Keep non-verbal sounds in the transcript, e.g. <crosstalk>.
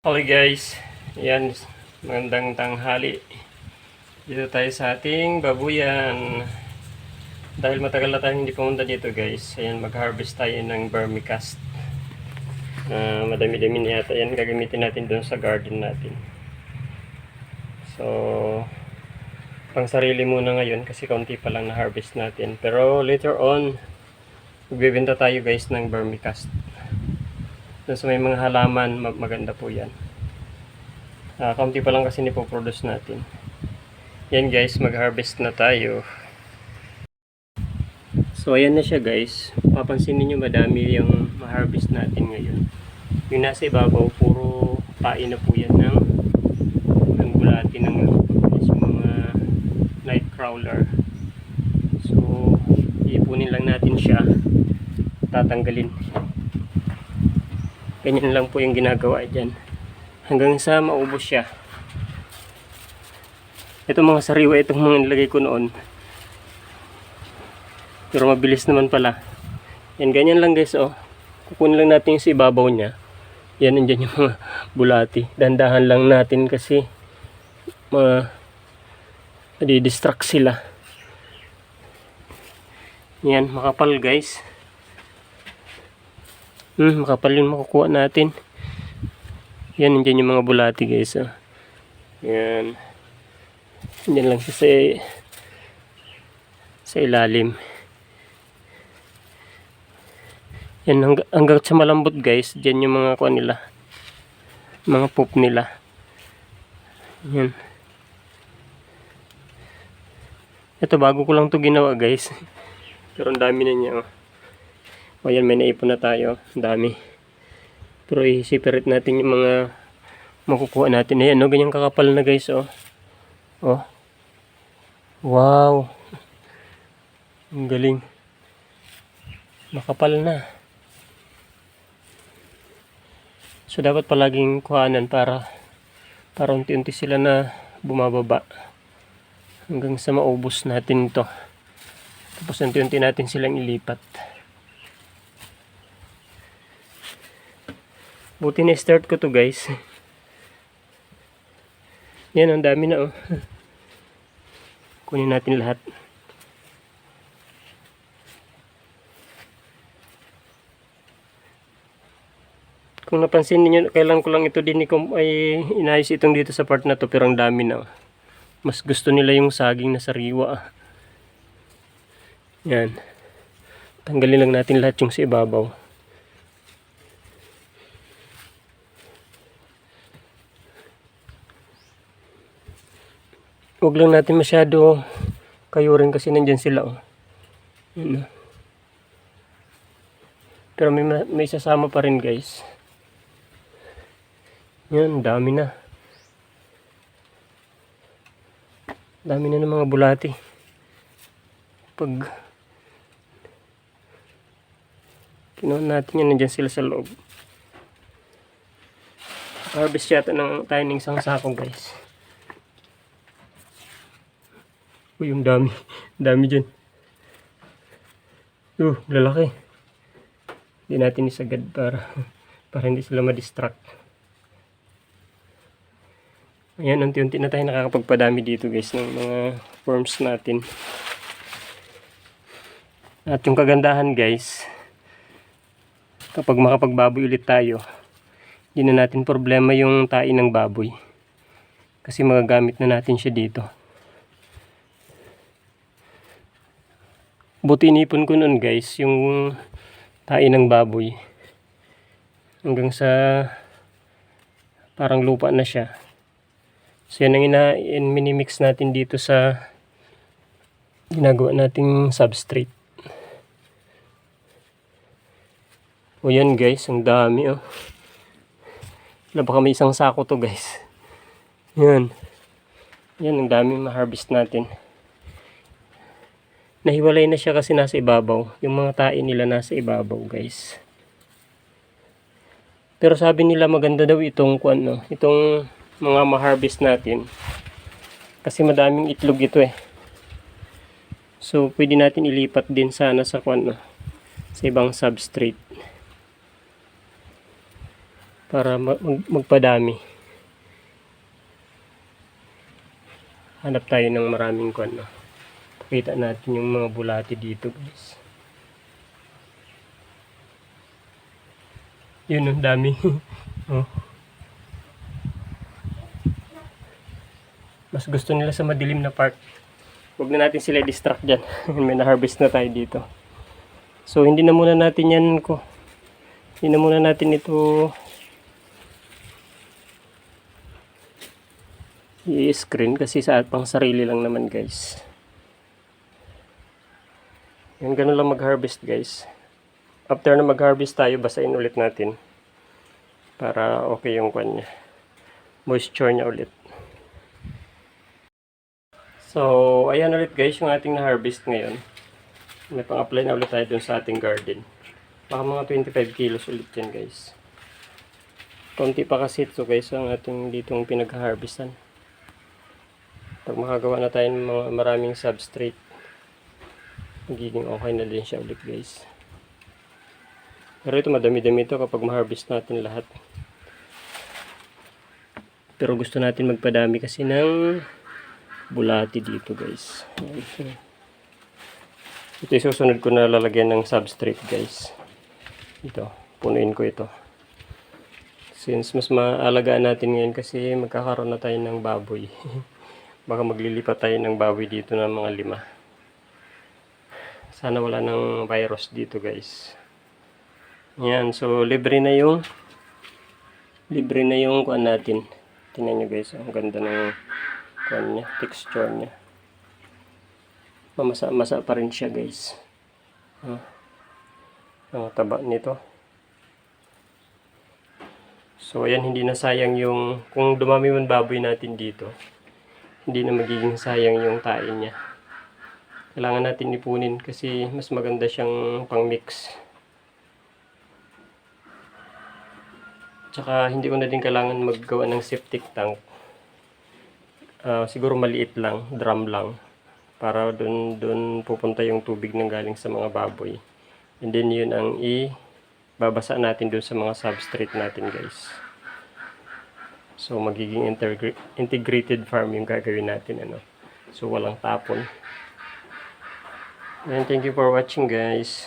Okay guys, yan, magandang tanghali. Dito tayo sa ating babuyan. Dahil matagal na tayong hindi pumunta dito guys, ayan, mag-harvest tayo ng vermicast. Uh, madami-dami na yata yan, gagamitin natin doon sa garden natin. So, pang sarili muna ngayon kasi kaunti pa lang na harvest natin. Pero later on, magbibenta tayo guys ng vermicast. Doon sa may mga halaman, ma- maganda po yan. Ah, kaunti pa lang kasi nipoproduce natin. Yan guys, mag-harvest na tayo. So ayan na siya guys. Papansin niyo madami yung ma-harvest natin ngayon. Yung nasa ibabaw, puro pain na po yan ng, ng bulati ng mga night crawler. So, ipunin lang natin siya. Tatanggalin. Ganyan lang po yung ginagawa dyan. Hanggang sa maubos siya. Ito mga sariwa, itong mga nilagay ko noon. Pero mabilis naman pala. Yan, ganyan lang guys, oh. Kukunin lang natin yung sa ibabaw niya. Yan, nandyan yung mga bulati. Dandahan lang natin kasi mga nadidistract sila. Yan, makapal guys. Hmm, makapal yung makukuha natin. Yan, nandiyan yung mga bulati guys. Oh. Yan. Yan lang siya sa, sa ilalim. Yan, hanggang, hanggang sa malambot guys, dyan yung mga kuha nila. Mga poop nila. Yan. Ito, bago ko lang to ginawa guys. <laughs> Pero ang dami na niya. Oh. O yan, may naipon na tayo. Ang dami. Pero i-separate natin yung mga makukuha natin. Ayan, no? ganyan kakapal na guys. Oh. oh. Wow. Ang galing. Makapal na. So, dapat palaging kuhanan para para unti-unti sila na bumababa. Hanggang sa maubos natin ito. Tapos unti-unti natin silang ilipat. Buti na start ko to guys. Yan, ang dami na oh. Kunin natin lahat. Kung napansin niyo kailan ko lang ito din ay inayos itong dito sa part na to pero ang dami na. oh. Mas gusto nila yung saging na sariwa. Yan. Tanggalin lang natin lahat yung sa ibabaw. Huwag lang natin masyado kayurin kasi nandyan sila. Oh. Yun, oh. Pero may, ma- may sasama pa rin guys. Yan, dami na. Dami na ng mga bulati. Pag kinuha natin yan, nandyan sila sa loob. Harvest yata ng tayo ng isang sako guys. Uy, yung dami. dami dyan. Uh, lalaki. Hindi natin isagad para para hindi sila ma-distract. Ayan, unti-unti na tayo nakakapagpadami dito guys ng mga worms natin. At yung kagandahan guys, kapag makapagbaboy ulit tayo, hindi na natin problema yung tain ng baboy. Kasi magagamit na natin siya dito. Buti inipon ko nun guys, yung tain ng baboy. Hanggang sa parang lupa na siya. So yan ang ina in minimix natin dito sa ginagawa nating substrate. O yan guys, ang dami oh. Wala baka may isang sako to guys. Yan. Yan, ang dami ma-harvest natin. Nahiwalay na siya kasi nasa ibabaw. Yung mga tain nila nasa ibabaw guys. Pero sabi nila maganda daw itong kuan no, itong mga ma-harvest natin. Kasi madaming itlog ito eh. So pwede natin ilipat din sana sa kuan no, sa ibang substrate. para ma- mag- magpadami. Hanap tayo ng maraming kwan. No? Pakita natin yung mga bulati dito guys. Yun ang dami. <laughs> oh. Mas gusto nila sa madilim na park. Huwag na natin sila distract dyan. <laughs> May na-harvest na tayo dito. So, hindi na muna natin yan ko. Hindi na muna natin ito i-screen kasi sa pang sarili lang naman guys. Yan, ganun lang mag-harvest guys. After na mag-harvest tayo, basahin ulit natin. Para okay yung kwan niya. Moisture niya ulit. So, ayan ulit guys yung ating na-harvest ngayon. May pang-apply na ulit tayo dun sa ating garden. Baka mga 25 kilos ulit yan guys. Konti pa kasi ito guys ang ating ditong pinag-harvestan. Pag makagawa na tayo ng mga maraming substrate, magiging okay na din siya ulit guys. Pero ito madami-dami ito kapag ma-harvest natin lahat. Pero gusto natin magpadami kasi ng bulati dito guys. Ito susunod ko na lalagyan ng substrate guys. Ito, punuin ko ito. Since mas maalagaan natin ngayon kasi magkakaroon na tayo ng baboy. <laughs> Baka maglilipat tayo ng baboy dito ng mga lima. Sana wala ng virus dito guys. Yan, so libre na yung libre na yung kuan natin. Tingnan nyo guys, ang ganda ng kuan niya, texture niya. Mamasa-masa pa rin siya guys. Ah. Ang taba nito. So ayan, hindi na sayang yung, kung dumami man baboy natin dito, hindi na magiging sayang yung tain niya. Kailangan natin ipunin kasi mas maganda siyang pang mix. Tsaka hindi ko na din kailangan maggawa ng septic tank. Ah, siguro maliit lang, drum lang. Para doon doon pupunta yung tubig ng galing sa mga baboy. And then yun ang i babasa natin doon sa mga substrate natin guys. So magiging integra- integrated farm yung gagawin natin ano. So walang tapon. And thank you for watching guys.